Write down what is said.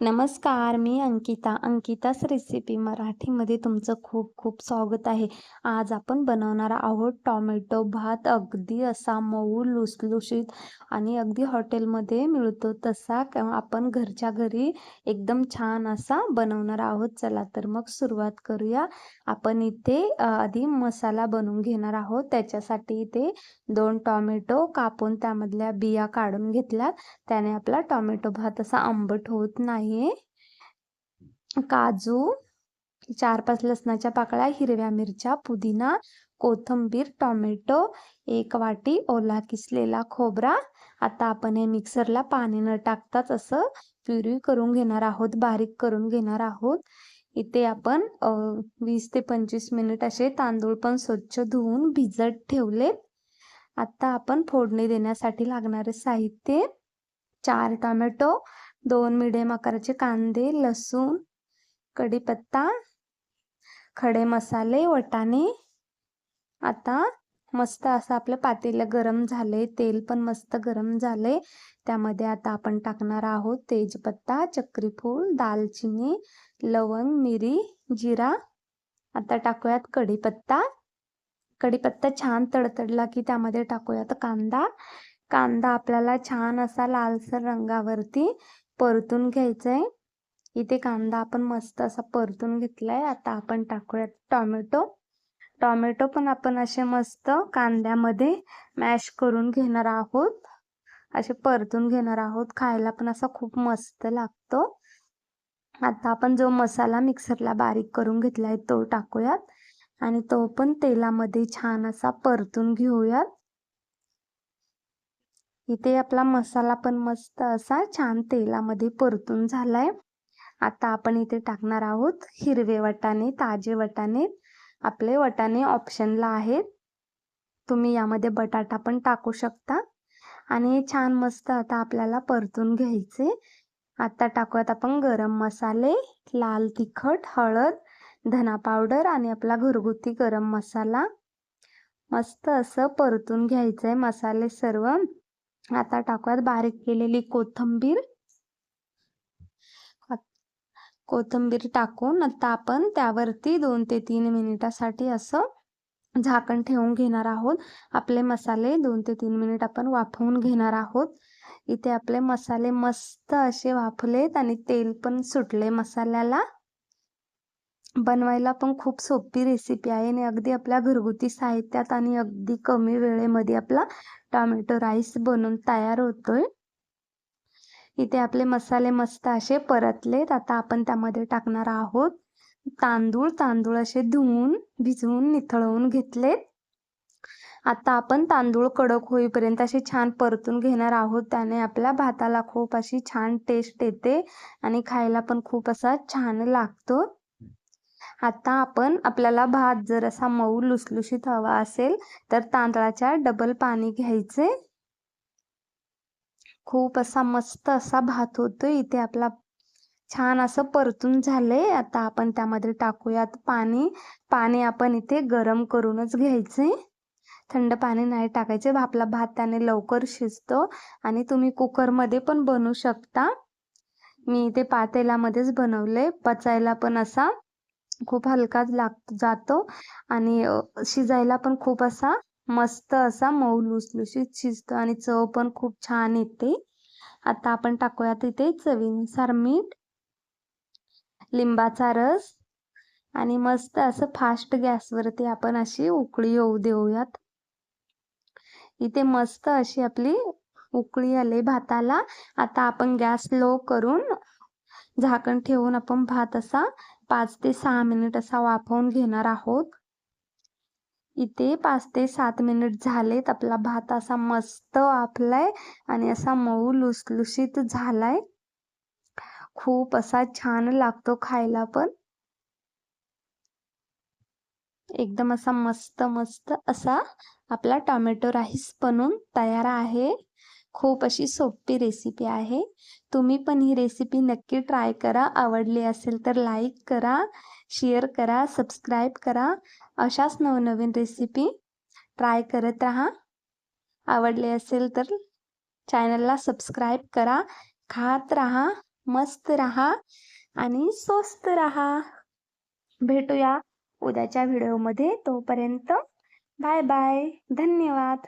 नमस्कार मी अंकिता. अंकिताच रेसिपी मराठीमध्ये तुमचं खूप खूप स्वागत आहे. आज आपण बनवणार आहोत टॉमॅटो भात. अगदी असा मऊ लुसलुशीत आणि अगदी हॉटेलमध्ये मिळतो तसा आपण घरच्या घरी एकदम छान असा बनवणार आहोत. चला तर मग सुरुवात करूया. आपण इथे आधी मसाला बनवून घेणार आहोत. त्याच्यासाठी इथे दोन टॉमॅटो कापून त्यामधल्या बिया काढून घेतल्यात. त्याने आपला टॉमॅटो भात असा आंबट होत नाही. आहे. काजू चार पाच लसणाच्या पाकळ्या हिरव्या मिरच्या पुदिना कोथंबीर टॉमॅटो एक वाटी ओला किसलेला खोबरा. आता आपण हे मिक्सरला पाणी न टाकताच असं प्युरी करून घेणार आहोत बारीक करून घेणार आहोत. इथे आपण वीस ते पंचवीस मिनिट असे तांदूळ पण स्वच्छ धुवून भिजत ठेवले. आता आपण फोडणी देण्यासाठी लागणारे साहित्य चार टोमॅटो दोन मिडियम आकाराचे कांदे लसूण कढीपत्ता खडे मसाले वटाणे. आता मस्त असं आपलं पातेलं गरम झाले तेल पण मस्त गरम झाले त्यामध्ये आता आपण टाकणार आहोत तेजपत्ता चक्रीफूल दालचिनी लवंग मिरी जिरा. आता टाकूयात कढीपत्ता. कढीपत्ता छान तडतडला की त्यामध्ये टाकूयात कांदा. कांदा आपल्याला छान असा लालसर रंगावरती परतून घ्यायचं आहे इथे कांदा आपण मस्त असा परतून घेतलाय. आता आपण टाकूयात टॉमॅटो. टॉमॅटो पण आपण असे मस्त कांद्यामध्ये मॅश करून घेणार आहोत. असे परतून घेणार आहोत. खायला पण असा खूप मस्त लागतो. आता आपण जो मसाला मिक्सरला बारीक करून घेतलाय तो टाकूयात. आणि तो पण तेलामध्ये छान असा परतून घेऊयात. इथे आपला मसाला पण मस्त असा छान तेलामध्ये परतून झालाय. आता आपण इथे टाकणार आहोत हिरवे वटाणे ताजे वटाणे. आपले वटाणे ऑप्शनला आहेत. तुम्ही यामध्ये बटाटा पण टाकू शकता. आणि छान मस्त आता आपल्याला परतून घ्यायचे. आता टाकूयात आपण गरम मसाले लाल तिखट हळद धना पावडर आणि आपला घरगुती गरम मसाला. मस्त असं परतून घ्यायचंय मसाले सर्व. आता टाकूयात बारीक केलेली कोथंबीर. कोथंबीर टाकून आता आपण त्यावरती दोन ते तीन मिनिटासाठी असं झाकण ठेवून घेणार आहोत. आपले मसाले दोन ते तीन मिनिट आपण वाफवून घेणार आहोत. इथे आपले मसाले मस्त असे वाफलेत आणि तेल पण सुटले मसाल्याला. बनवायला पण खूप सोपी रेसिपी आहे आणि अगदी आपल्या घरगुती साहित्यात आणि अगदी कमी वेळेमध्ये आपला टोमॅटो राईस बनून तयार होतोय. इथे आपले मसाले मस्त असे परतलेत. आता आपण त्यामध्ये टाकणार आहोत तांदूळ. तांदूळ असे धुवून भिजवून निथळवून घेतलेत. आता आपण तांदूळ कडक होईपर्यंत असे छान परतून घेणार आहोत. त्याने आपल्या भाताला खूप अशी छान टेस्ट येते आणि खायला पण खूप असा छान लागतो. आता आपण आपल्याला भात जर असा मऊ लुसलुशीत हवा असेल तर तांदळाच्या डबल पाणी घ्यायचे. खूप असा मस्त असा भात होतोय इथे आपला छान असं परतून झालंय. आता आपण त्यामध्ये टाकूयात पाणी. पाणी आपण इथे गरम करूनच घ्यायचे. थंड पाणी नाही टाकायचे. आपला भात त्याने लवकर शिजतो आणि तुम्ही कुकरमध्ये पण बनवू शकता. मी इथे पातेलामध्येच बनवले पचायला पण असा खूप हलकाच लाग जातो आणि शिजायला पण खूप असा मस्त असा मऊ लुसलुशीत शिजतो आणि चव पण खूप छान येते. आता आपण टाकूयात इथे चवीनुसार मीठ लिंबाचा रस आणि मस्त असं फास्ट गॅसवरती आपण अशी उकळी येऊ देऊयात. इथे मस्त अशी आपली उकळी आली भाताला. आता आपण गॅस लो करून झाकण ठेवून आपण भात असा पाच ते सहा मिनिट असा वाफवून घेणार आहोत. इथे पाच ते सात मिनिट झालेत. आपला भात असा मस्त वाफलाय आणि असा मऊ लुसलुशीत झालाय. खूप असा छान लागतो खायला पण. एकदम असा मस्त मस्त असा आपला टॉमॅटो राईस बनून तयार आहे. खूप अशी सोपी रेसिपी आहे. तुम्ही पण ही रेसिपी नक्की ट्राय करा. आवडली असेल तर लाईक करा शेअर करा सबस्क्राईब करा. अशाच नवनवीन रेसिपी ट्राय करत राहा. आवडले असेल तर चॅनलला सबस्क्राईब करा. खात राहा मस्त राहा आणि स्वस्त राहा. भेटूया उद्याच्या व्हिडिओमध्ये तोपर्यंत बाय बाय धन्यवाद.